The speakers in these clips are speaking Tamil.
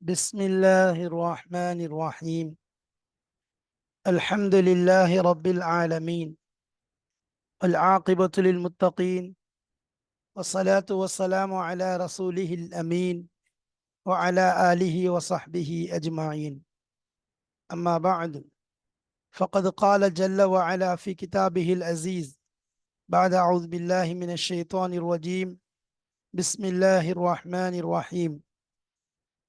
بسم الله الرحمن الرحيم. الحمد لله رب العالمين. والعاقبة للمتقين. والصلاة والسلام على رسوله الأمين. وعلى آله وصحبه أجمعين. أما بعد فقد قال جل وعلا في كتابه العزيز بعد أعوذ بالله من الشيطان الرجيم. بسم الله الرحمن الرحيم.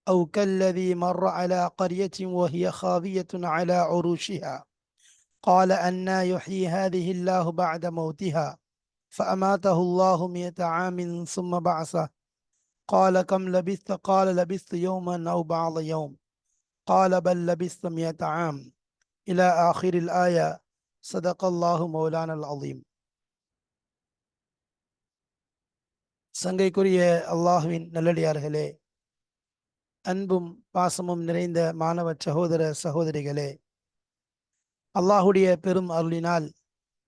أو كالذي مر على قرية وهي خاوية على عروشها قال أنا يحيي هذه الله بعد موتها فأماته الله مئة عام ثم بعثه قال كم لبثت قال لبثت يوما أو بعض يوم قال بل لبثت مئة عام إلى آخر الآية صدق الله مولانا العظيم சங்கைக்குரிய அல்லாஹுவின் நல்லடியார்களே அன்பும் பாசமும் நிறைந்த மாணவ சகோதர சகோதரிகளே அல்லாஹுடைய பெரும் அருளினால்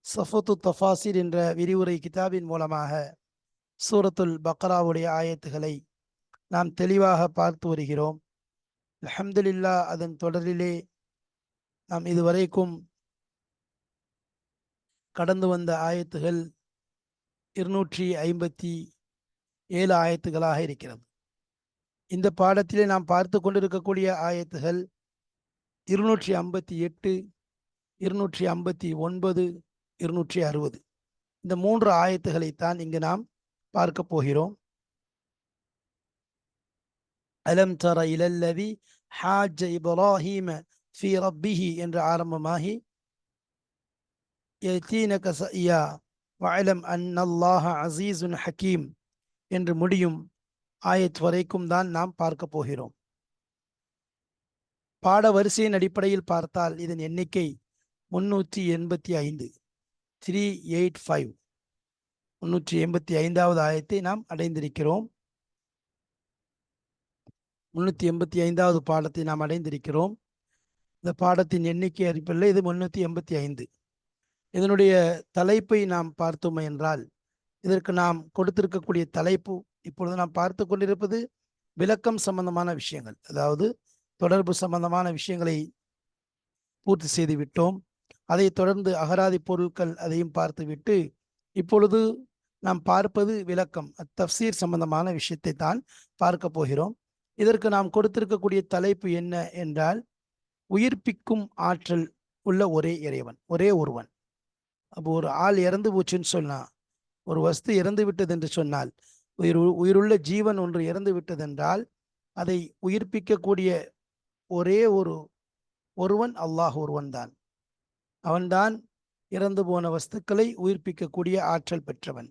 சஃபத்து தஃபாசிர் என்ற விரிவுரை கிதாபின் மூலமாக சூரத்துல் பக்ராவுடைய ஆயத்துகளை நாம் தெளிவாக பார்த்து வருகிறோம். அல்ஹம்துலில்லா அதன் தொடரிலே நாம் இதுவரைக்கும் கடந்து வந்த ஆயத்துகள் இருநூற்றி ஐம்பத்தி ஏழு ஆயத்துகளாக இருக்கிறது. இந்த பாடத்திலே நாம் பார்த்து கொண்டிருக்கக்கூடிய ஆயத்துகள் இருநூற்றி ஐம்பத்தி எட்டு இருநூற்றி ஐம்பத்தி ஒன்பது இருநூற்றி அறுபது இந்த மூன்று ஆயத்துகளைத்தான் இங்கு நாம் பார்க்க போகிறோம். அலம் தர இலல்லவி ஹாஜ இப்ராஹீம ஃபி ரப்பிஹி என்று ஆரம்பமாகி யத்தீனக சஇயா அன் அன்னல்லாஹ அசீசுன் ஹக்கீம் என்று முடியும். ஆயத் வரைக்கும் தான் நாம் பார்க்க போகிறோம். பாட வரிசையின் அடிப்படையில் பார்த்தால் இதன் எண்ணிக்கை முன்னூற்றி எண்பத்தி ஐந்து. த்ரீ எயிட் ஃபைவ் முன்னூற்றி எண்பத்தி ஐந்தாவது ஆயத்தை நாம் அடைந்திருக்கிறோம். முன்னூற்றி எண்பத்தி ஐந்தாவது பாடத்தை நாம் அடைந்திருக்கிறோம். இந்த பாடத்தின் எண்ணிக்கை அறிப்பில் இது முன்னூற்றி எண்பத்தி ஐந்து. இதனுடைய தலைப்பை நாம் பார்த்தோம் என்றால் இதற்கு நாம் கொடுத்திருக்கக்கூடிய தலைப்பு இப்பொழுது நாம் பார்த்து கொண்டிருப்பது விளக்கம் சம்பந்தமான விஷயங்கள். அதாவது தொடர்பு சம்பந்தமான விஷயங்களை பூர்த்தி செய்து விட்டோம். அதை தொடர்ந்து அகராதி பொருட்கள் அதையும் பார்த்துவிட்டு இப்பொழுது நாம் பார்ப்பது விளக்கம் தப்சீர் சம்பந்தமான விஷயத்தை தான் பார்க்க போகிறோம். இதற்கு நாம் கொடுத்திருக்கக்கூடிய தலைப்பு என்ன என்றால் உயிர்ப்பிக்கும் ஆற்றல் உள்ள ஒரே இறைவன் ஒரே ஒருவன். அப்போ ஒரு ஆள் இறந்து போச்சுன்னு சொன்னா ஒரு வஸ்து இறந்து விட்டது என்று சொன்னால் உயிர் உயிருள்ள ஜீவன் ஒன்று இறந்து விட்டதென்றால் அதை உயிர்ப்பிக்கக்கூடிய ஒரே ஒரு ஒருவன் அல்லாஹ் ஒருவன் தான் அவன்தான் இறந்து போன வஸ்துக்களை உயிர்ப்பிக்கக்கூடிய ஆற்றல் பெற்றவன்.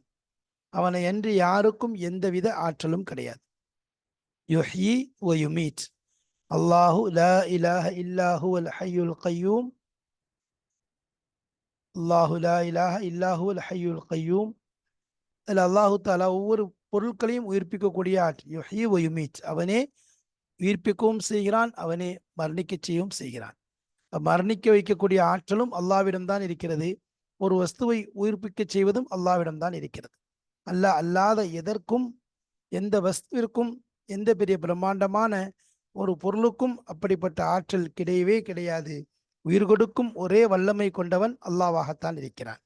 அவனை அன்று யாருக்கும் எந்தவித ஆற்றலும் கிடையாது. யுஹி வ யுமீட் அல்லாஹு ல இலாஹ இல்லாஹு அல் ஹையுல் கையூம். அல்லாஹு லா இலாஹ இல்லாஹு அல் ஹையுல் கையூம். அதில் அல்லாஹு தாலா ஒவ்வொரு பொருட்களையும் உயிர்ப்பிக்கக்கூடிய ஆற்றல் யுஹி அவனே உயிர்ப்பிக்கவும் செய்கிறான் அவனே மரணிக்க செய்யவும் செய்கிறான். மரணிக்க வைக்கக்கூடிய ஆற்றலும் அல்லாவிடம்தான் இருக்கிறது. ஒரு வஸ்துவை உயிர்ப்பிக்க செய்வதும் அல்லாவிடம்தான் இருக்கிறது. அல்ல அல்லாத எதற்கும் எந்த வஸ்துவிற்கும் எந்த பெரிய பிரம்மாண்டமான ஒரு பொருளுக்கும் அப்படிப்பட்ட ஆற்றல் கிடையவே கிடையாது. உயிர் கொடுக்கும் ஒரே வல்லமை கொண்டவன் அல்லாவாகத்தான் இருக்கிறான்.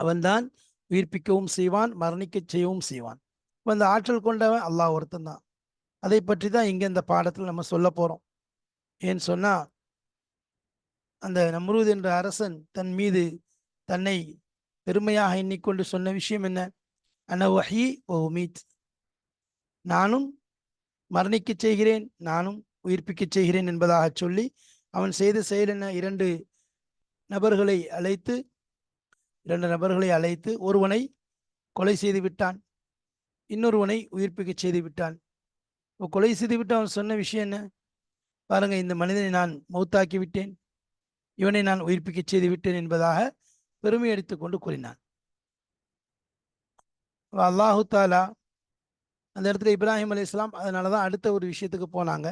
அவன்தான் உயிர்ப்பிக்கவும் செய்வான் மரணிக்க செய்யவும் செய்வான். இப்போ இந்த ஆற்றல் கொண்டவன் அல்லாஹ் ஒருத்தன் தான். அதை பற்றி தான் இங்கே இந்த பாடத்தில் நம்ம சொல்ல போகிறோம் ஏன்னு சொன்னால் அந்த நம்ரூத் என்ற அரசன் தன் மீது தன்னை பெருமையாக எண்ணிக்கொண்டு சொன்ன விஷயம் என்ன? அன வஹி ஓ உமீத். நானும் மரணிக்க செய்கிறேன் நானும் உயிர்ப்பிக்க செய்கிறேன் என்பதாக சொல்லி அவன் செய்த செயல் என்ன? இரண்டு நபர்களை அழைத்து இரண்டு நபர்களை அழைத்து ஒருவனை கொலை செய்து விட்டான். இன்னொருவனை உயிர்ப்பிக்க செய்து விட்டான். இப்போ கொலை செய்து விட்டு அவன் சொன்ன விஷயம் என்ன? பாருங்க இந்த மனிதனை நான் மௌத்தாக்கி விட்டேன். இவனை நான் உயிர்ப்பிக்க செய்து விட்டேன் என்பதாக பெருமை எடுத்துக்கொண்டு கூறினான். அல்லாஹு தாலா அந்த இடத்துல இப்ராஹிம் அலி இஸ்லாம் அதனால தான் அடுத்த ஒரு விஷயத்துக்கு போனாங்க.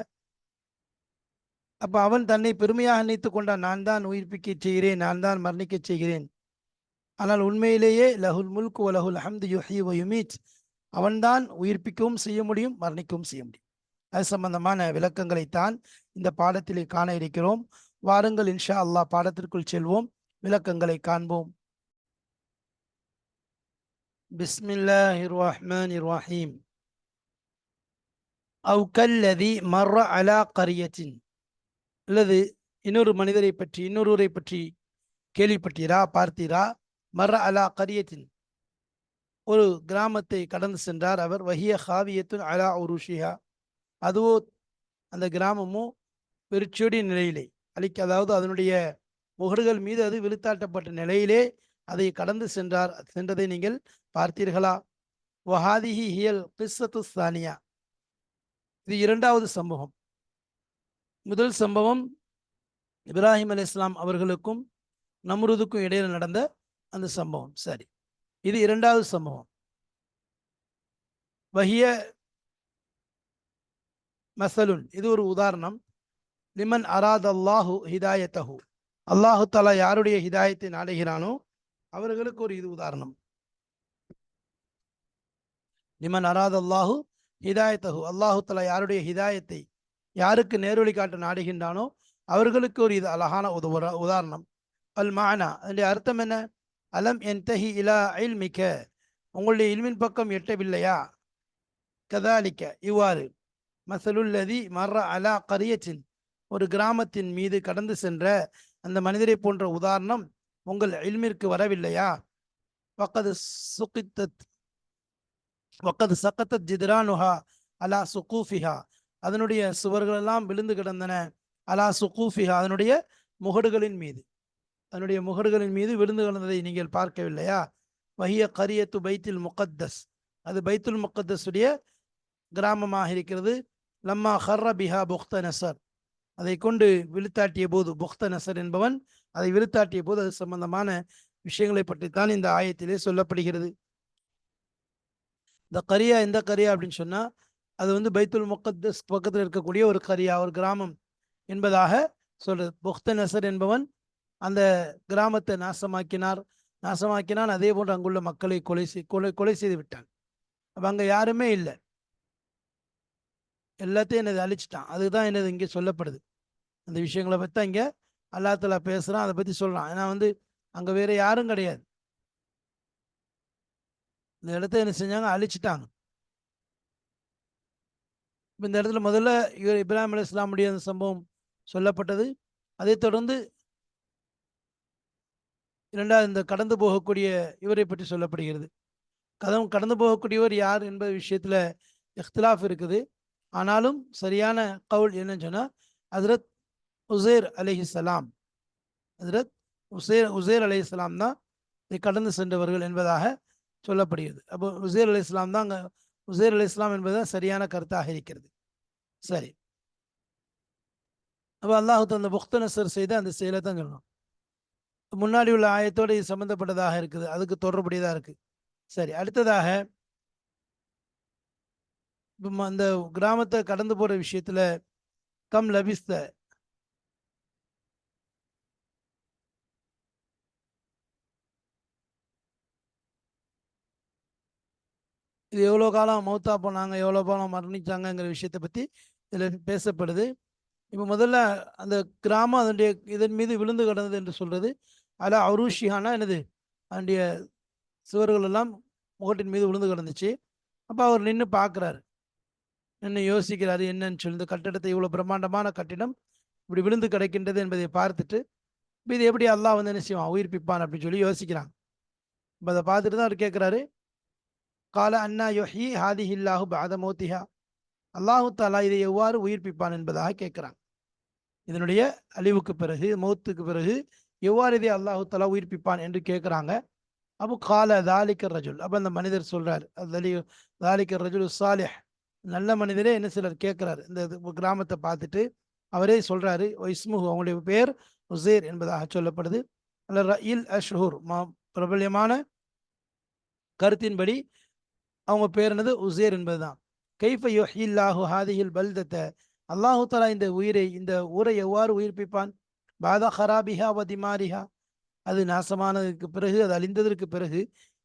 அப்போ அவன் தன்னை பெருமையாக நினைத்து கொண்டான். நான் தான் உயிர்ப்பிக்க செய்கிறேன் நான் தான் மரணிக்க செய்கிறேன். ஆனால் உண்மையிலேயே லஹுல் முல்க் லஹுல் ஹம்து யுஹி யுமீத். அவன்தான் உயிர்ப்பிக்கவும் செய்ய முடியும் மரணிக்கவும் செய்ய முடியும். அது சம்பந்தமான விளக்கங்களைத்தான் இந்த பாடத்திலே காண இருக்கிறோம். வாருங்கள் இன்ஷா அல்லாஹ் பாடத்திற்குள் செல்வோம். விளக்கங்களை காண்போம். பிஸ்மில்லாஹிர் ரஹ்மானிர் ரஹீம். அவு கல்லதி மர்ர அலா கரியத்தின். அல்லது இன்னொரு மனிதரை பற்றி இன்னொருவரை பற்றி கேள்விப்பட்டீரா பார்த்தீரா? மர அலா கரியத்தின். ஒரு கிராமத்தை கடந்து சென்றார் அவர். வஹிய ஹாவியத்துன் அலா உருஷியா அதுவோ அந்த கிராமமும் பெருச்சொடி நிலையிலே. அழிக்க அதாவது அதனுடைய முகடுகள் மீது அது விழுத்தாட்டப்பட்ட நிலையிலே அதை கடந்து சென்றார். சென்றதை நீங்கள் பார்த்தீர்களா? வஹாதிஹி ஹியல் கிஸ்ஸத்து சானியா. இது இரண்டாவது சம்பவம். முதல் சம்பவம் இப்ராஹிம் அலி இஸ்லாம் அவர்களுக்கும் நம்ருதுக்கும் இடையில் நடந்த அந்த சம்பவம். சரி. இது இரண்டாவது சம்பவம். வஹிய மசலுன். இது ஒரு உதாரணம். லிமன் அராத் அல்லாஹு ஹிதாயத்தஹு. அல்லாஹு தலா யாருடைய ஹிதாயத்தை நாடுகிறானோ அவர்களுக்கு ஒரு இது உதாரணம். லிமன் அராத் அல்லாஹு ஹிதாயத்தஹு. அல்லாஹு தலா யாருடைய ஹிதாயத்தை யாருக்கு நேர்வழி காட்ட நாடுகின்றானோ அவர்களுக்கு ஒரு இது அழகான உதாரணம். அல் மானா அதனுடைய அர்த்தம் என்ன? அலம் என்தஹி இலா மிக்க உங்களுடைய இல்மின் பக்கம் எட்டவில்லையா? கதாலிக்க. இவ்வாறு. மசலுல்லதி மர்ற அலா கரியச்சின் ஒரு கிராமத்தின் மீது கடந்து சென்ற அந்த மனிதரை போன்ற உதாரணம் உங்கள் இல்மிற்கு வரவில்லையா? வக்கது சுகித்தத் வக்கது சக்கத்தத் ஜிதிரானுஹா அலா சுகூஃபிஹா. அதனுடைய சுவர்களெல்லாம் விழுந்து கிடந்தன. அலா சுகூஃபிஹா. அதனுடைய முகடுகளின் மீது. தன்னுடைய முகர்களின் மீது விழுந்து கிடந்ததை நீங்கள் பார்க்கவில்லையா? வஹிய கரியத்து பைத்துல் முகத்தஸ். அது பைத்துல் முகத்தஸுடைய கிராமமாக இருக்கிறது. லம்மா ஹர்ர பிஹா புக்த நசர். அதை கொண்டு விழுத்தாட்டிய போது புக்த நசர் என்பவன் அதை விழுத்தாட்டிய போது அது சம்பந்தமான விஷயங்களை பற்றித்தான் இந்த ஆயத்திலே சொல்லப்படுகிறது. இந்த கரியா எந்த கரியா அப்படின்னு சொன்னால் அது வந்து பைத்துல் முகத்தஸ் பக்கத்தில் இருக்கக்கூடிய ஒரு கரியா ஒரு கிராமம் என்பதாக சொல்றது. புக்த நசர் என்பவன் அந்த கிராமத்தை நாசமாக்கினார். நாசமாக்கினான் அதே போன்று அங்குள்ள மக்களை கொலை செய் கொலை கொலை செய்து விட்டான். அப்போ அங்கே யாருமே இல்லை. எல்லாத்தையும் என்னது அழிச்சிட்டான். அதுதான் என்னது இங்கே சொல்லப்படுது. அந்த விஷயங்களை பற்றி தான் இங்கே அல்லாத்தலா பேசுகிறான் அதை பற்றி சொல்கிறான் ஏன்னா வந்து அங்கே வேற யாரும் கிடையாது. இந்த இடத்த என்ன செஞ்சாங்க? அழிச்சிட்டாங்க. இப்போ இந்த இடத்துல முதல்ல இவர் இப்ராஹிம் அலி இஸ்லாமுடைய அந்த சம்பவம் சொல்லப்பட்டது. அதை தொடர்ந்து இரண்டாவது இந்த கடந்து போகக்கூடிய இவரை பற்றி சொல்லப்படுகிறது. கதம் கடந்து போகக்கூடியவர் யார் என்பது விஷயத்தில் இஃப்திலாஃப் இருக்குது. ஆனாலும் சரியான கவுல் என்னன்னு சொன்னால் ஹசரத் உசேர் அலிஹிசலாம் ஹசரத் உசேர் உசேர் அலி இஸ்லாம் தான் இதை கடந்து சென்றவர்கள் என்பதாக சொல்லப்படுகிறது. அப்போ உசேர் அலி இஸ்லாம் தான் அங்கே உசேர் அலி இஸ்லாம் என்பதுதான் சரியான கருத்தாக இருக்கிறது. சரி. அப்போ அல்லாஹு அந்த புக்தனசர் செய்த அந்த செயலை தான் சொல்லணும் முன்னாடி உள்ள ஆயத்தோடு இது சம்மந்தப்பட்டதாக இருக்குது. அதுக்கு தொடர்புடையதாக இருக்குது சரி அடுத்ததாக அந்த கிராமத்தை கடந்து போற விஷயத்துல கம் லபிஸ்த. இது எவ்வளோ காலம் மௌத்தா போனாங்க எவ்வளோ காலம் மரணிச்சாங்கங்கிற விஷயத்தை பற்றி இதில் பேசப்படுது. இப்போ முதல்ல அந்த கிராமம் அதனுடைய இதன் மீது விழுந்து கிடந்தது என்று சொல்றது அலா அருஷிஹானா என்னது? அதனுடைய சுவர்கள் எல்லாம் முகட்டின் மீது விழுந்து கிடந்துச்சு. அப்போ அவர் நின்று பார்க்குறாரு நின்று யோசிக்கிறாரு என்னன்னு சொல்லி. இந்த கட்டிடத்தை இவ்வளோ பிரம்மாண்டமான கட்டிடம் இப்படி விழுந்து கிடைக்கின்றது என்பதை பார்த்துட்டு இது எப்படி அல்லாஹ் வந்து என்ன செய்வான்? உயிர்ப்பிப்பான் அப்படின்னு சொல்லி யோசிக்கிறாங்க இப்போ அதை பார்த்துட்டு தான் அவர் கேட்குறாரு கால அண்ணா யொஹி ஹாதி ஹில்லாஹு பாத மோத்திஹா. அல்லாஹு தாலா இதை எவ்வாறு உயிர்ப்பிப்பான் என்பதாக கேட்குறாங்க இதனுடைய அழிவுக்கு பிறகு மௌத்துக்கு பிறகு எவ்வாறு இதை அல்லாஹு தலா உயிர்ப்பிப்பான் என்று கேட்குறாங்க. அப்போ கால தாலிக்கர் ரஜுல். அப்போ அந்த மனிதர் சொல்றார் தாலிக்கர் ரஜுல் சாலிஹ். நல்ல மனிதரே என்ன சிலர் கேட்குறாரு. இந்த கிராமத்தை பார்த்துட்டு அவரே சொல்றாரு இஸ்முஹு அவங்களுடைய பேர் உசேர் என்பதாக சொல்லப்படுது. அல்ல ரயில் அஷ்ஹூர் மா பிரபல்யமான கருத்தின்படி அவங்க பேர் என்னது? உசேர் என்பதுதான். கைஃப யுஹில்லாஹு ஹாதிஹில் பல்தத்தை? அல்லாஹு தலா இந்த உயிரை இந்த ஊரை எவ்வாறு உயிர்ப்பிப்பான்? பாதா ஹராபிஹா வதிமாரிஹா அது நாசமானதுக்கு பிறகு அது அழிந்ததற்கு பிறகு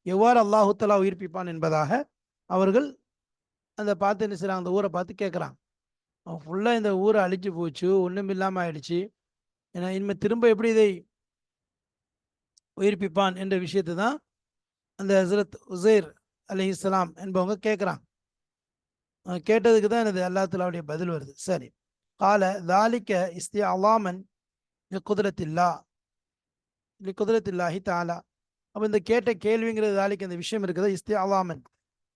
எவ்வாறு அல்லாஹுத்தலா உயிர்ப்பிப்பான் என்பதாக அவர்கள் அந்த பார்த்து என்ன செய்கிறாங்க அந்த ஊரை பார்த்து கேட்குறாங்க. அவன் ஃபுல்லாக இந்த ஊரை அழிச்சு போச்சு ஒன்றும் இல்லாமல் ஆயிடுச்சு. ஏன்னா இனிமேல் திரும்ப எப்படி இதை உயிர்ப்பிப்பான் என்ற விஷயத்தை தான் அந்த ஹசரத் உசைர் அலி இஸ்லாம் என்பவங்க கேட்குறாங்க. கேட்டதுக்கு தான் எனது அல்லாத்துலாவுடைய பதில் வருது. சரி. கால தாலிக்க இஸ்தி அலாமன் குதிரத்தில்லா இல்லை குதிரத்தில்லாஹி தாலா அப்போ இந்த கேட்ட கேள்விங்கிறது தாலிக்கு அந்த விஷயம் இருக்குது. இஸ்தே அலாமன்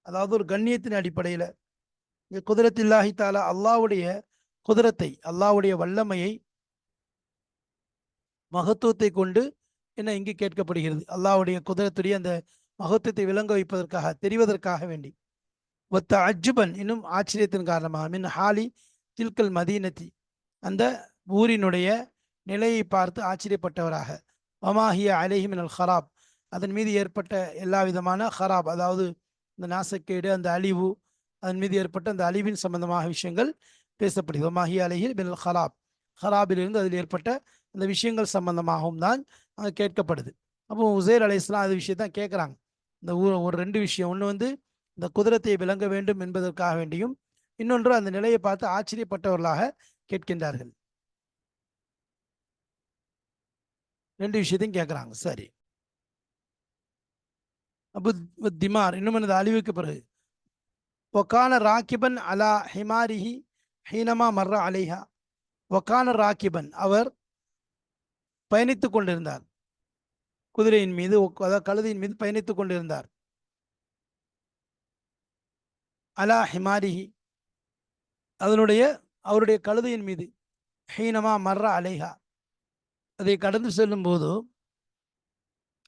அதாவது ஒரு கண்ணியத்தின் அடிப்படையில் இங்கே குதிரத்தில்லாஹி தாலா அல்லாவுடைய குதிரத்தை அல்லாவுடைய வல்லமையை மகத்துவத்தை கொண்டு என்ன இங்கு கேட்கப்படுகிறது? அல்லாவுடைய குதிரத்துடைய அந்த மகத்துவத்தை விளங்க வைப்பதற்காக தெரிவதற்காக வேண்டி. ஒத்த அஜுபன் இன்னும் ஆச்சரியத்தின் காரணமாக மின் ஹாலி தில்கல் மதீனத்தி அந்த ஊரினுடைய நிலையை பார்த்து ஆச்சரியப்பட்டவராக. வமாஹிய அலேஹி மினல் ஹராப் அதன் மீது ஏற்பட்ட எல்லா விதமான ஹராப் அதாவது இந்த நாசக்கேடு அந்த அழிவு அதன் மீது ஏற்பட்ட அந்த அழிவின் சம்பந்தமாக விஷயங்கள் பேசப்படுகிறது. வமாஹிய அலேஹி மினல் ஹராப் ஹராபிலிருந்து அதில் ஏற்பட்ட அந்த விஷயங்கள் சம்பந்தமாகவும் தான் அங்கே கேட்கப்படுது. அப்போ உசேர் அலி இஸ்லாம் அது விஷயத்தான் கேட்குறாங்க. இந்த ஊர் ஒரு ரெண்டு விஷயம். ஒன்று வந்து இந்த குதிரத்தை விளங்க வேண்டும் என்பதற்காக வேண்டியும் இன்னொன்று அந்த நிலையை பார்த்து ஆச்சரியப்பட்டவர்களாக கேட்கின்றார்கள். ரெண்டு விஷயத்தையும் கேட்குறாங்க சரி. அப்போ திமார் இன்னும் எனது அழிவுக்கு பிறகு. ஒக்கான ராக்கிபன் அலா ஹிமாரிஹி ஹீனமா மர்ரா அலைஹா. ஒக்கான ராக்கிபன். அவர் பயணித்து கொண்டிருந்தார். குதிரையின் மீது அதாவது கழுதையின் மீது பயணித்து கொண்டிருந்தார். அலா ஹிமாரிஹி. அதனுடைய அவருடைய கழுதையின் மீது. ஹீனமா மர்ரா அலைஹா. அதை கடந்து செல்லும் போது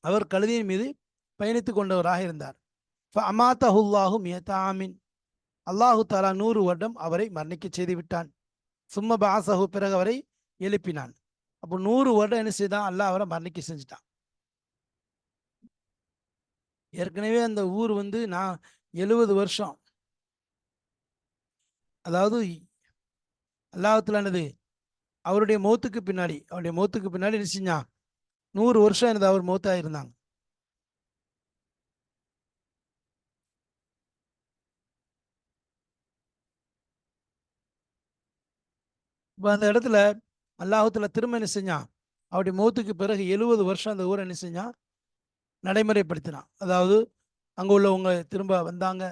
அவர் கழுதியின் மீது பயணித்து கொண்டவராக இருந்தார். அமாத்தஹுல்லாஹு மியதாமின் அல்லாஹு தாலா நூறு வருடம் அவரை மரணிக்க செய்து விட்டான் சும்ம பாசஹு பிறகு அவரை எழுப்பினான். அப்போ நூறு வருடம் என்ன செய்தான்? அல்லாஹ் அவரை மரணிக்க செஞ்சுட்டான். ஏற்கனவே அந்த ஊர் வந்து நான் எழுபது வருஷம். அதாவது அல்லாஹத்துலானது அவருடைய மௌத்துக்கு பின்னாடி அவருடைய மௌத்துக்கு பின்னாடி என்ன செஞ்சான் நூறு வருஷம் எனது அவர் மௌத்தாக இருந்தாங்க. இப்போ அந்த இடத்துல அல்லாஹத்தில் திரும்ப என்ன செஞ்சான் அவருடைய மௌத்துக்கு பிறகு எழுபது வருஷம் அந்த ஊரை என்ன செஞ்சான் நடைமுறைப்படுத்தினான். அதாவது அங்கே உள்ளவங்க திரும்ப வந்தாங்க.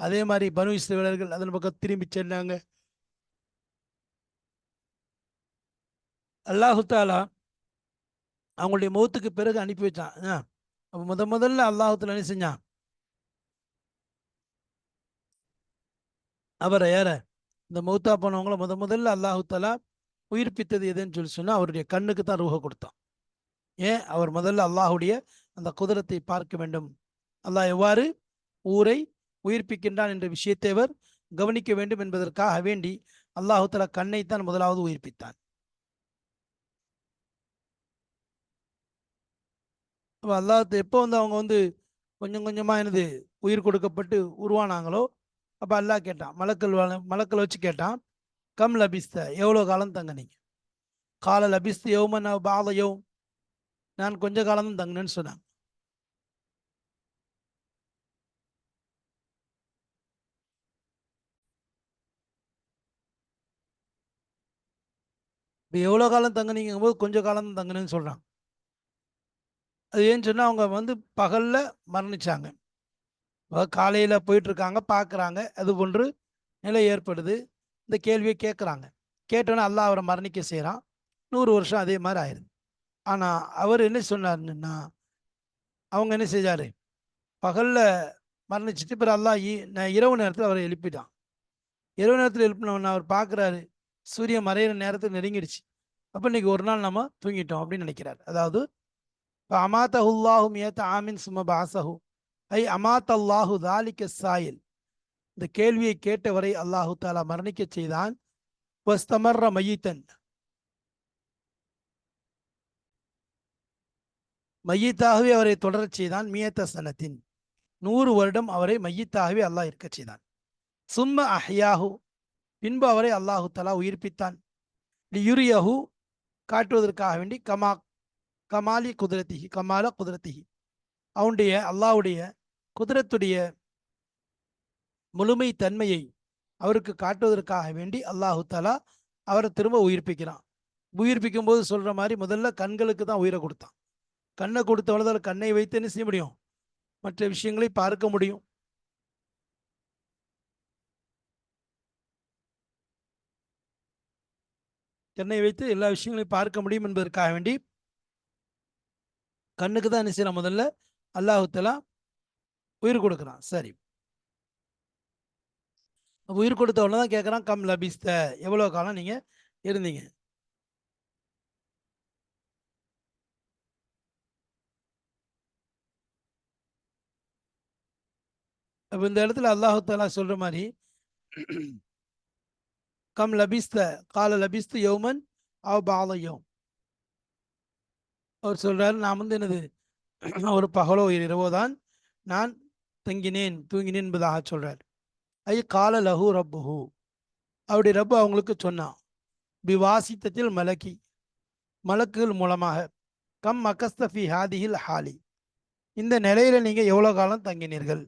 அதே மாதிரி பனு இஸ்ரேலர்கள் அதன் பக்கம் திரும்பி சென்னாங்க அல்லாஹு தாலா அவங்களுடைய மௌத்துக்கு பிறகு அனுப்பி வச்சான். அப்போ முத முதல்ல அல்லாஹுத்துல என்ன செஞ்சான்? அவரை யார? இந்த மௌத்தா போனவங்கள முத முதல்ல அல்லாஹு தாலா உயிர்ப்பித்தது எதுன்னு சொல்லி சொன்னால் அவருடைய கண்ணுக்கு தான் ரூஹ கொடுத்தான். ஏன்? அவர் முதல்ல அல்லாஹுடைய அந்த குதிரத்தை பார்க்க வேண்டும். அல்லாஹ் எவ்வாறு? ஊரை உயிர்ப்பிக்கின்றான் என்ற விஷயத்தை அவர் கவனிக்க வேண்டும் என்பதற்காக வேண்டி அல்லாஹு தலா கண்ணைத்தான் முதலாவது உயிர்ப்பித்தான். அப்போ அல்லாத்து எப்போ வந்து அவங்க வந்து கொஞ்சம் கொஞ்சமாக எனது உயிர் கொடுக்கப்பட்டு உருவானாங்களோ அப்போ அல்லாஹ் கேட்டான். மலக்கல் மலக்கல் வச்சு கேட்டான். கம் லபிஸ்த எவ்வளோ காலம் தங்க நீங்க? கால லபிஸ்து யௌமன் பாத யௌம். நான் கொஞ்ச காலம் தான் தங்கினேன்னு சொன்னாங்க. இப்போ எவ்வளோ காலம் தங்குனீங்கும் போது கொஞ்சம் காலம் தான் தங்குனேன்னு சொல்கிறாங்க அது ஏன்னு சொன்னால் அவங்க வந்து பகலில் மரணிச்சாங்க. காலையில் போயிட்டுருக்காங்க பார்க்குறாங்க அது போன்று நிலை ஏற்படுது. இந்த கேள்வியை கேட்குறாங்க கேட்டோன்னே அல்லாஹ் அவரை மரணிக்க செய்கிறான் நூறு வருஷம் அதே மாதிரி ஆயிடுது. ஆனால் அவர் என்ன சொன்னார்னா அவங்க என்ன செஞ்சார்? பகலில் மரணிச்சுட்டு பிறகு அல்லா இரவு நேரத்தில் அவரை எழுப்பிட்டான். இரவு நேரத்தில் எழுப்பினவன் அவர் பார்க்குறாரு சூரியன் மறையிற நேரத்தில் நெருங்கிடுச்சு. அப்போ இன்னைக்கு ஒரு நாள் நம்ம தூங்கிட்டோம் அப்படின்னு நினைக்கிறார். அதாவது அமாத்தஹுல்லாஹு மியத்த ஆமின் சும பாசஹு ஐ அமாத் அல்லாஹு தாலிக்க சாயில் இந்த கேள்வியை கேட்டவரை அல்லாஹு தாலா மரணிக்க செய்தான். வஸ்தமர்ற மையத்தன் மையத்தாகவே அவரை தொடரச் செய்தான். மியத்த சனத்தின் நூறு வருடம் அவரை மையத்தாகவே அல்லாஹ் இருக்க செய்தான். சும்ம அஹ்யாஹு பின்பு அவரை அல்லாஹு தலா உயிர்ப்பித்தான். யுரியஹு காட்டுவதற்காக வேண்டி கமா கமாலி குதிரத்திகி கமால குதிரத்திகி. அவனுடைய அல்லாவுடைய குதிரத்துடைய முழுமை தன்மையை அவருக்கு காட்டுவதற்காக வேண்டி அல்லாஹு தாலா அவரை திரும்ப உயிர்ப்பிக்கிறான். உயிர்ப்பிக்கும் போது சொல்கிற மாதிரி முதல்ல கண்களுக்கு தான் உயிரை கொடுத்தான். கண்ணை கொடுத்தவளதால் கண்ணை வைத்து என்ன செய்ய முடியும்? மற்ற விஷயங்களை பார்க்க முடியும். கண்ணை வைத்து எல்லா விஷயங்களையும் பார்க்க முடியும் என்பதற்காக வேண்டி கண்ணுக்கு தான் என்ன செய்யலாம் முதல்ல? அல்லாஹுத்தலா உயிர் கொடுக்குறான். சரி. உயிர் கொடுத்த உடனே தான் கேட்குறான் கம் லபிஸ்த. எவ்வளோ காலம் நீங்கள் இருந்தீங்க? அப்போ இந்த இடத்துல அல்லாஹு தாலா மாதிரி கம் லபிஸ்த கால லபிஸ்து யோமன் அவ் பால யௌம். அவர் சொல்றாரு நான் வந்து என்னது ஒரு பகலோ இரவோ தான் நான் தங்கினேன் தூங்கினேன் என்பதாக சொல்றார். ஐ கால லஹு ரப்புஹு. அவருடைய ரப்பு அவங்களுக்கு சொன்னான் பிவாசித்தத்தில் மலக்கி மலக்குகள் மூலமாக கம் மக்கஸ்தஃபி ஹாதிஹில் ஹாலி. இந்த நிலையில நீங்க எவ்வளவு காலம் தங்கினீர்கள்?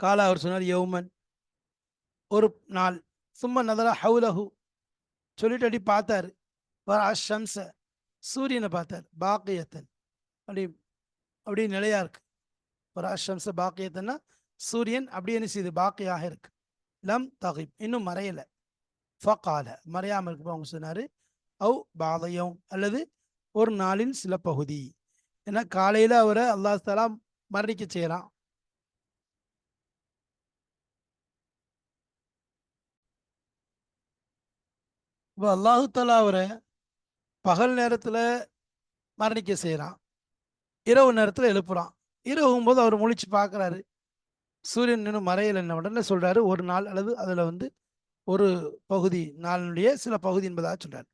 கால அவர் சொன்னார் யௌமன். ஒரு நாள் சும்மா நதரா ஹவுலஹு. சொல்லிட்டு அப்படி பார்த்தாரு. வர அஷம்ச சூரியனை பார்த்தார். பாக்கியத்தன். அப்படி அப்படியே நிலையா இருக்கு. ஒரு பாக்கியத்தன்னா சூரியன் அப்படியே என்ன செய்யுது பாக்கியாக இருக்கு. லம் தகிப் இன்னும் மறையல. ஃபகால மறையாம இருக்கு அவங்க சொன்னாரு. அவ் பாதயம் அல்லது ஒரு நாளின் சில பகுதி. ஏன்னா காலையில அவரை அல்லாஹ் தலா மரணிக்க செய்யலாம் இப்போ அல்லாஹு தலா அவரை பகல் நேரத்தில் மரணிக்க செய்கிறான் இரவு நேரத்தில் எழுப்புறான். இரவும் போது அவர் முழிச்சு பார்க்குறாரு சூரியன் இன்னும் மறையலை என்ன உடனே சொல்கிறாரு ஒரு நாள் அல்லது அதில் வந்து ஒரு பகுதி நாளினுடைய சில பகுதி என்பதாக சொல்கிறார்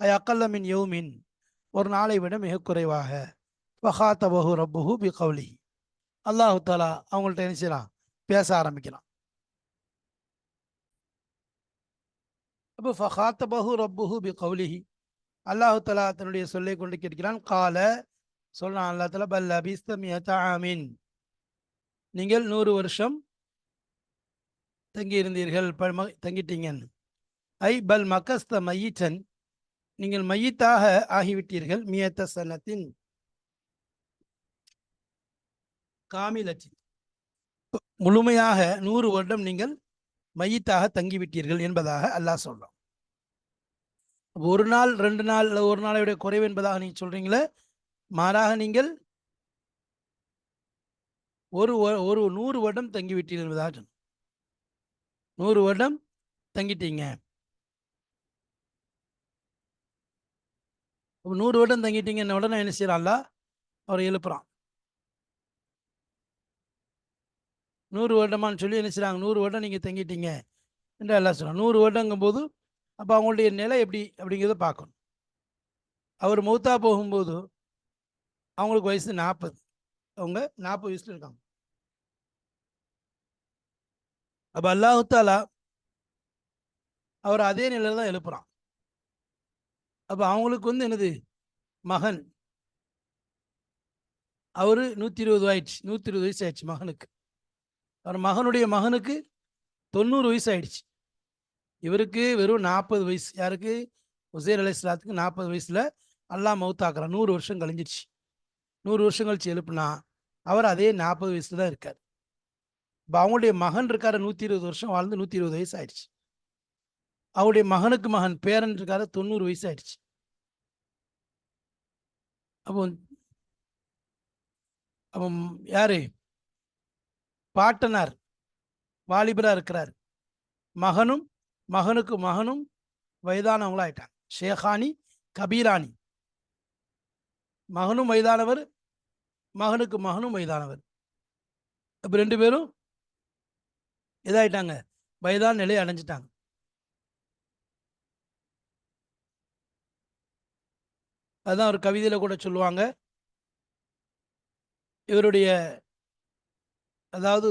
ஐ அக்கல்ல மின் ஒரு நாளை விட மிக குறைவாக. பஹாத்தபஹு ரப்புஹு பி கவுலி அல்லாஹு தாலா அவங்கள்ட்ட என்ன செய்யலாம் பேச ஆரம்பிக்கலாம் அப்போ ஃபஹாத்தபஹு ரப்புஹு பி கவுலிஹி அல்லாஹு தலா தன்னுடைய சொல்லை கொண்டு கேட்கிறான். கால சொல்றான் அல்லா தலா பல் அபிஸ்தமியத ஆமீன். நீங்கள் நூறு வருஷம் தங்கி இருந்தீர்கள் ப- ம- தங்கிட்டீங்கன்னு ஐ பல் மக்கஸ்த மையிச்சன் நீங்கள் மையத்தாக ஆகிவிட்டீர்கள் மியத்த சனத்தின். காமிலச்சி முழுமையாக நூறு வருடம் நீங்கள் மையத்தாக தங்கிவிட்டீர்கள் என்பதாக அல்லாஹ் சொல்றான். ஒரு நாள் ரெண்டு நாள் அல்லது ஒரு நாளை விட குறைவு என்பதாக நீங்க சொல்றீங்களே மாறாக நீங்கள் ஒரு வ- ஒரு நூறு வருடம் தங்கிவிட்டீர்கள் என்பதாக சொன்ன. நூறு வருடம் தங்கிட்டீங்க. நூறு வருடம் தங்கிட்டீங்கன்ன உடனே என்ன செய்யறான்ல அவரை எழுப்புறான். நூறு வருடமான்னு சொல்லி என்ன செய்றாங்க? நூறு வருடம் நீங்க தங்கிட்டீங்க. என்று எல்லாம் சொல்றாங்க நூறு வருடங்கும் போது அப்போ அவங்களுடைய நிலை எப்படி அப்படிங்கிறத பார்க்கணும். அவர் மௌத்தா போகும்போது அவங்களுக்கு வயசு நாற்பது. அவங்க நாற்பது வயசுல இருக்காங்க. அப்போ அல்லாஹாலா அவர் அதே நிலையில் தான் எழுப்புறான். அப்போ அவங்களுக்கு வந்து என்னது? மகன். அவர் நூத்தி இருபது ஆயிடுச்சு. நூத்தி இருபது வயசு ஆயிடுச்சு மகனுக்கு. அவர் மகனுடைய மகனுக்கு தொண்ணூறு வயசு ஆயிடுச்சு. இவருக்கு வெறும் நாற்பது வயசு. யாருக்கு? உசேர் அலி இஸ்லாத்துக்கு நாற்பது வயசில் அல்லாஹ் மவுத்தாக்குறான். நூறு வருஷம் கழிஞ்சிருச்சு. நூறு வருஷம் கழிச்சு எழுப்புனா அவர் அதே நாற்பது வயசுல தான் இருக்கார். இப்போ அவங்களுடைய மகன் இருக்காரு நூற்றி இருபது வருஷம் வாழ்ந்து நூற்றி இருபது வயசு ஆயிடுச்சு. அவருடைய மகனுக்கு மகன் பேரன் இருக்காரு தொண்ணூறு வயசு ஆயிடுச்சு. அப்போ அப்போ யாரு? பாட்டனார் வாலிபரா இருக்கிறார். மகனும் மகனுக்கு மகனும் வயதானவங்களா ஆயிட்டாங்க ஷேகானி கபீரானி. மகனும் வயதானவர் மகனுக்கு மகனும் வயதானவர். இப்போ ரெண்டு பேரும் இதாயிட்டாங்க. வயதான நிலையை அடைஞ்சிட்டாங்க. அதுதான் ஒரு கவிதையில் கூட சொல்லுவாங்க. இவருடைய அதாவது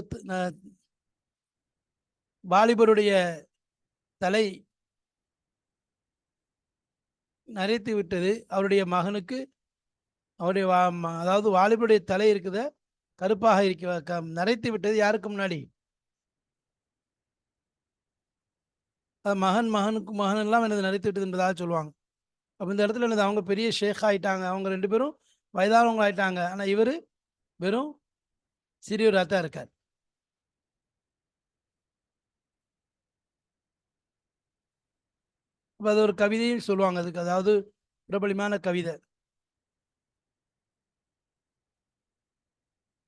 வாலிபருடைய தலை நரைத்து விட்டது. அவருடைய மகனுக்கு அவருடைய வா ம- அதாவது வாலிபுடைய தலை இருக்குத கருப்பாக இருக்க க- நரைத்து விட்டது யாருக்கு முன்னாடி? அது மகன் மகனுக்கு மகன் எல்லாம் எனது நரைத்து விட்டது என்பதாக சொல்லுவாங்க. அப்போ இந்த இடத்துல என்னது அவங்க பெரிய ஷேக் ஆயிட்டாங்க. அவங்க ரெண்டு பேரும் வயதானவங்க ஆயிட்டாங்க ஆனால் இவர் வெறும் சிறியவராக தான் இருக்கார். அப்போ அது ஒரு கவிதையும் சொல்லுவாங்க. அதுக்கு அதாவது பிரபலமான கவிதை.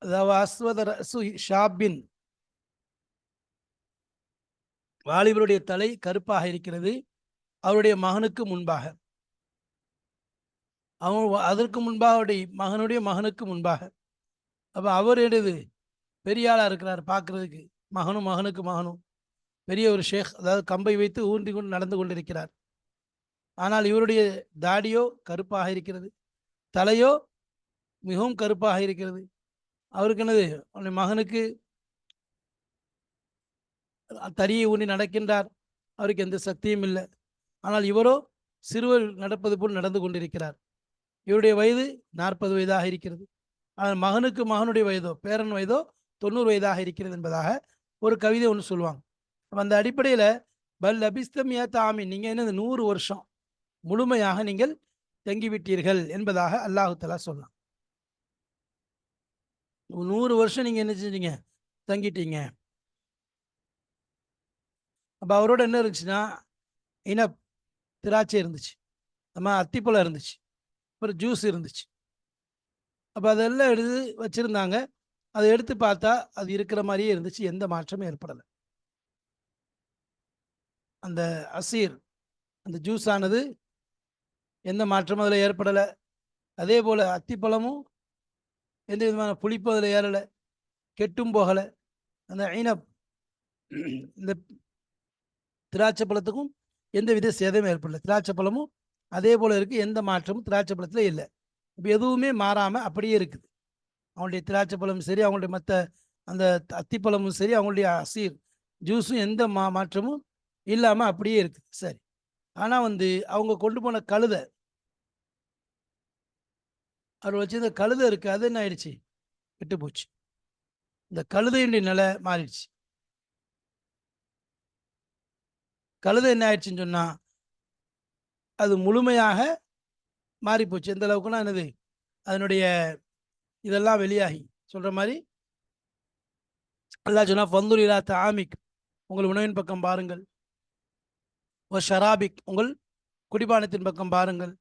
அதாவது அஸ்வத ரசு ஷாபின். வாலிபருடைய தலை கருப்பாக இருக்கிறது. அவருடைய மகனுக்கு முன்பாக. அவன் அதற்கு முன்பாக அவருடைய மகனுடைய மகனுக்கு முன்பாக. அப்போ அவர் என்னது? பெரிய ஆளாக இருக்கிறார் பார்க்கறதுக்கு மகனும் மகனுக்கு மகனும். பெரிய ஒரு ஷேக். அதாவது கம்பை வைத்து ஊன்றி கொண்டு நடந்து கொண்டிருக்கிறார். ஆனால் இவருடைய தாடியோ கருப்பாக இருக்கிறது. தலையோ மிகவும் கருப்பாக இருக்கிறது. அவருக்கு என்னது? அவனுடைய மகனுக்கு தறியை ஊன்றி நடக்கின்றார். அவருக்கு எந்த சக்தியும் இல்லை. ஆனால் இவரோ சிறுவர் நடப்பது போல் நடந்து கொண்டிருக்கிறார். இவருடைய வயது நாற்பது வயதாக இருக்கிறது. ஆனால் மகனுக்கு மகனுடைய வயதோ பேரன் வயதோ தொண்ணூறு வயதாக இருக்கிறது என்பதாக ஒரு கவிதை ஒன்று சொல்லுவாங்க. அந்த அடிப்படையில் பல் அபிஸ்தம் ஏத்த ஆமி நீங்கள் என்ன நூறு வருஷம். முழுமையாக நீங்கள் தங்கிவிட்டீர்கள் என்பதாக அல்லாஹு தலா சொன்னான். நூறு வருஷம் நீங்கள் என்ன செஞ்சீங்க? தங்கிட்டீங்க. அப்போ அவரோட என்ன இருந்துச்சுன்னா இன திராட்சை இருந்துச்சு. நம்ம அத்திப்பழம் இருந்துச்சு. அப்புறம் ஜூஸ் இருந்துச்சு. அப்போ அதெல்லாம் எடுத்து வச்சுருந்தாங்க. அதை எடுத்து பார்த்தா அது இருக்கிற மாதிரியே இருந்துச்சு. எந்த மாற்றமும் ஏற்படலை. அந்த அசீர் அந்த ஜூஸ் ஆனது எந்த மாற்றமும் அதில் ஏற்படலை. அதே போல் அத்திப்பழமும் எந்த விதமான புளிப்பும் அதில் ஏறலை. கெட்டும் போகலை. அந்த ஐனப் இந்த திராட்சை பழத்துக்கும் எந்த வித சேதமும் ஏற்படலை. திராட்சை பழமும் அதே போல் இருக்குது எந்த மாற்றமும் திராட்சை பழத்தில் இல்லை. இப்போ எதுவுமே மாறாமல் அப்படியே இருக்குது. அவங்களுடைய திராட்சை பழமும் சரி அவங்களுடைய மற்ற அந்த அத்திப்பழமும் சரி அவங்களுடைய அசீர் ஜூஸும் எந்த மா மாற்றமும் இல்லாமல் அப்படியே இருக்குது. சரி. ஆனால் வந்து அவங்க கொண்டு போன கழுதை அவர் வச்சிருந்த கழுதை இருக்குது அது என்ன ஆயிடுச்சு. விட்டு போச்சு. இந்த கழுதையுடைய நிலை மாறிடுச்சு. கழுதை என்ன ஆயிடுச்சுன்னு சொன்னால் அது முழுமையாக மாறிப்போச்சு. எந்த அளவுக்குன்னா என்னது? அதனுடைய இதெல்லாம் வெளியாகி. சொல்கிற மாதிரி அல்லா சொன்னா ஃபந்துர் இலா தாமிக் உங்கள் உணவின் பக்கம் பாருங்கள். ஓ ஷராபிக். உங்கள் குடிபானத்தின் பக்கம் பாருங்கள்.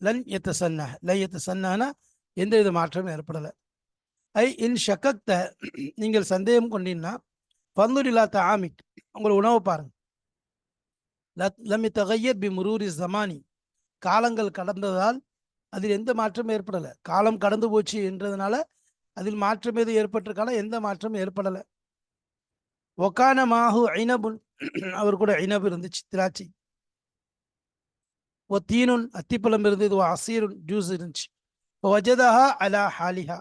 லன் எத்த சன்ன லை எத்த சன்னா எந்த வித மாற்றமும் ஏற்படலை. ஐ இன் ஷக்கத்த நீங்கள் சந்தேகம் கொண்டீங்கன்னா ஃபந்துர் இலா தாமிக் உங்களை உணவை பாருங்கள் லம்மி தகையர் பி முரூரி ஜமானி காலங்கள் கடந்ததால் அதில் எந்த மாற்றமும் ஏற்படலை. காலம் கடந்து போச்சு என்றதுனால அதில் மாற்றம் எதுவும் ஏற்பட்டிருக்கான எந்த மாற்றமும் ஏற்படலை. ஒக்கான மாஹு ஐனபுன் அவர் கூட ஐனபு இருந்துச்சு திராட்சை. ஓ தீனுன் அத்திப்பழம் இருந்தது ஓ அசீருன் ஜூஸ் இருந்துச்சு இப்போ வஜதஹா அலா ஹாலிஹா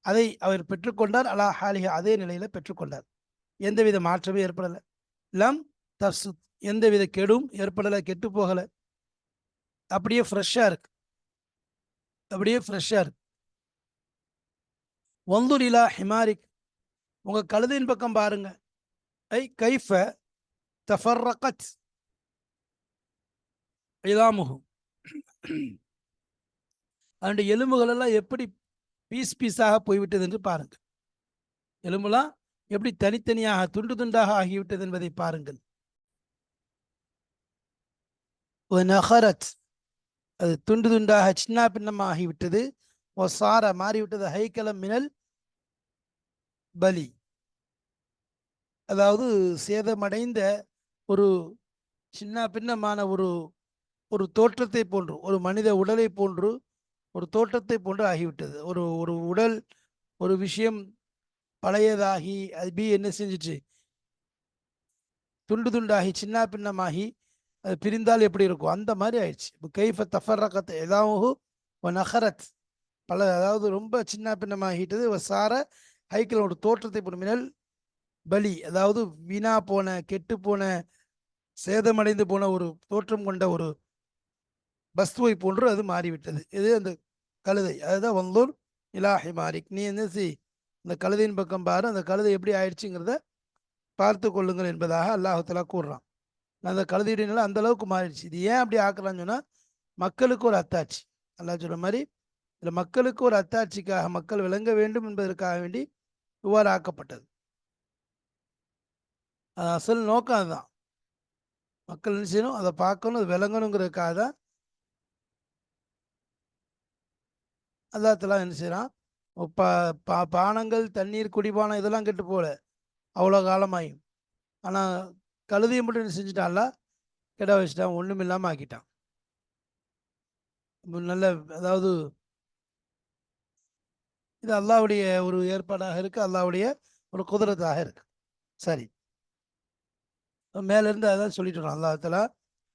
அதை அவர் பெற்றுக்கொண்டார் அலா ஹாலிஹா அதே நிலையில பெற்றுக்கொண்டார் எந்தவித மாற்றமும் ஏற்படலை. லம் தப்சுத். எந்தவித கெடும் ஏற்படலை. கெட்டு போகலை. அப்படியே ஃப்ரெஷ்ஷாக இருக்கு. அப்படியே ஃப்ரெஷ்ஷாக இருக்கு. ஒந்துரிலா ஹிமாரிக். உங்கள் கழுதையின் பக்கம் பாருங்க. ஐ கைஃப தஃபர்ரகத். இதாமுகு அதனுடைய எலும்புகள் எல்லாம் எப்படி பீஸ் பீஸாக போய்விட்டது என்று பாருங்கள். எலும்புலாம் எப்படி தனித்தனியாக துண்டு துண்டாக ஆகிவிட்டது என்பதை பாருங்கள். நகரத் அது துண்டு துண்டாக சின்ன ஆகிவிட்டது. ஓ சார மாறிவிட்டது. ஹைக்கலம் மினல் பலி. அதாவது சேதமடைந்த ஒரு சின்ன பின்னமான ஒரு ஒரு தோற்றத்தை போன்று ஒரு மனித உடலை போன்று ஒரு தோற்றத்தை போன்று ஆகிவிட்டது. ஒரு ஒரு உடல் ஒரு விஷயம் பழையதாகி அது பி என்ன செஞ்சிச்சு? துண்டு துண்டாகி சின்ன பின்னமாகி அது பிரிந்தால் எப்படி இருக்கும்? அந்த மாதிரி ஆயிடுச்சு. இப்போ கைஃப தஃபரகத் எதாவும் நகரத் பல அதாவது ரொம்ப சின்ன பின்னமாகிட்டது சார ஹைக்கில் ஒரு தோற்றத்தை போன பலி அதாவது வீணா போன கெட்டு போன சேதமடைந்து போன ஒரு தோற்றம் கொண்ட ஒரு பஸ்துவை போன்று அது மாறிவிட்டது. இது அந்த கழுதை. அதுதான் வந்தோர் இலாஹி மாரிக் நீ என்ன செய்? இந்த கழுதையின் பக்கம் பாரு. அந்த கழுதை எப்படி ஆயிடுச்சுங்கிறத பார்த்து கொள்ளுங்கள் என்பதாக அல்லாஹாலா கூறுறான். அந்த கழுதையுடைய நிலை அந்த அளவுக்கு மாறிடுச்சு. இது ஏன் அப்படி ஆக்குறான்னு சொன்னா மக்களுக்கு ஒரு அத்தாட்சி. அல்லாஹ் சொல்ற மாதிரி இதில் மக்களுக்கு ஒரு அத்தாட்சிக்காக மக்கள் விளங்க வேண்டும் என்பதற்காக வேண்டி இவ்வாறு ஆக்கப்பட்டது. அது அசல் நோக்கம் அதுதான். மக்கள் என்ன செய்யணும்? அதை பார்க்கணும் அது விளங்கணுங்கிறதுக்காக தான் அல்லாத்தலாம் என்ன செய்கிறான் பா பா பானங்கள் தண்ணீர் குடிபானம் இதெல்லாம் கெட்டு போகல. அவ்வளோ காலமாயும். ஆனால் கழுதையை மட்டும் என்ன செஞ்சுட்டான்ல? கெட வச்சுட்டான் ஒன்றும் இல்லாமல் ஆக்கிட்டான். நல்ல அதாவது இது அல்லாவுடைய ஒரு ஏற்பாடாக இருக்குது அல்லாவுடைய ஒரு குதிரத்தாக இருக்கு. சரி. மேலேருந்து அதான் சொல்லிட்டு அல்லாஹால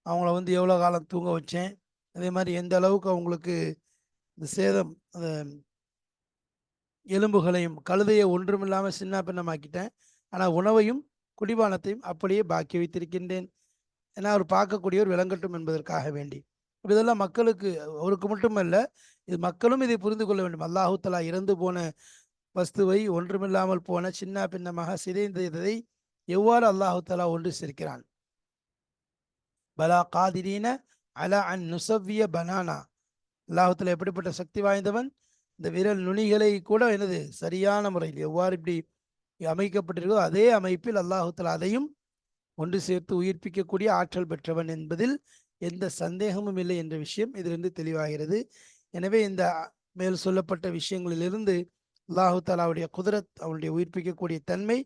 அவங்கள வந்து எவ்வளோ காலம் தூங்க வச்சேன். அதே மாதிரி எந்த அளவுக்கு அவங்களுக்கு இந்த சேதம் அந்த எலும்புகளையும் கழுதையை ஒன்றுமில்லாமல் சின்ன பின்னமாக்கிட்டேன் ஆனால் உணவையும் குடிபானத்தையும் அப்படியே பாக்கி வைத்திருக்கின்றேன். ஏன்னா அவர் பார்க்கக்கூடியவர் விளங்கட்டும் என்பதற்காக வேண்டி. இதெல்லாம் மக்களுக்கு அவருக்கு மட்டுமல்ல இது மக்களும் இதை புரிந்து கொள்ள வேண்டும். அல்லாஹூத்தலா இறந்து போன வஸ்துவை ஒன்றுமில்லாமல் போன சின்ன பின்னமாக சிதைந்ததை எவ்வாறு அல்லாஹூத்தலா ஒன்று சேர்க்கிறான்? பலா காதிரீன அலா அன் நுசவ்விய பனானா. அல்லாஹத்தில் எப்படிப்பட்ட சக்தி வாய்ந்தவன்? இந்த விரல் நுனிகளை கூட எனது சரியான முறையில் எவ்வாறு இப்படி அமைக்கப்பட்டிருக்கோ அதே அமைப்பில் அல்லாஹுத்தலா அதையும் ஒன்று சேர்த்து உயிர்ப்பிக்கக்கூடிய ஆற்றல் பெற்றவன் என்பதில் எந்த சந்தேகமும் இல்லை என்ற விஷயம் இதிலிருந்து தெளிவாகிறது. எனவே இந்த மேல் சொல்லப்பட்ட விஷயங்களிலிருந்து அல்லாஹு தாலாவுடைய குதிரத் அவனுடைய உயிர்ப்பிக்கக்கூடிய தன்மை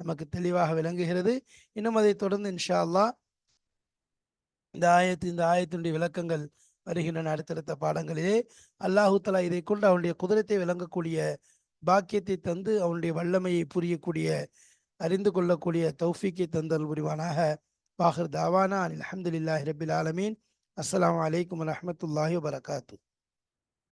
நமக்கு தெளிவாக விளங்குகிறது. இன்னும் அதை தொடர்ந்து இன்ஷா அல்லா இந்த ஆயத்து இந்த ஆயத்தினுடைய விளக்கங்கள் வருகின்றன அடுத்தடுத்த பாடங்களிலே அல்லாஹூத்தலா இதை கொண்டு அவனுடைய குதிரத்தை விளங்கக்கூடிய பாக்கியத்தை தந்து அவனுடைய வல்லமையை புரியக்கூடிய அறிந்து கொள்ளக்கூடிய தௌஃபிக்கை தந்தல் புரிவானாக. பாகர் தாவானா அலமதுல்லாஹி ரபில் ஆலமீன். அஸ்லாம் வலைக்கம் வரமத்துல்லாஹி வரகாத்து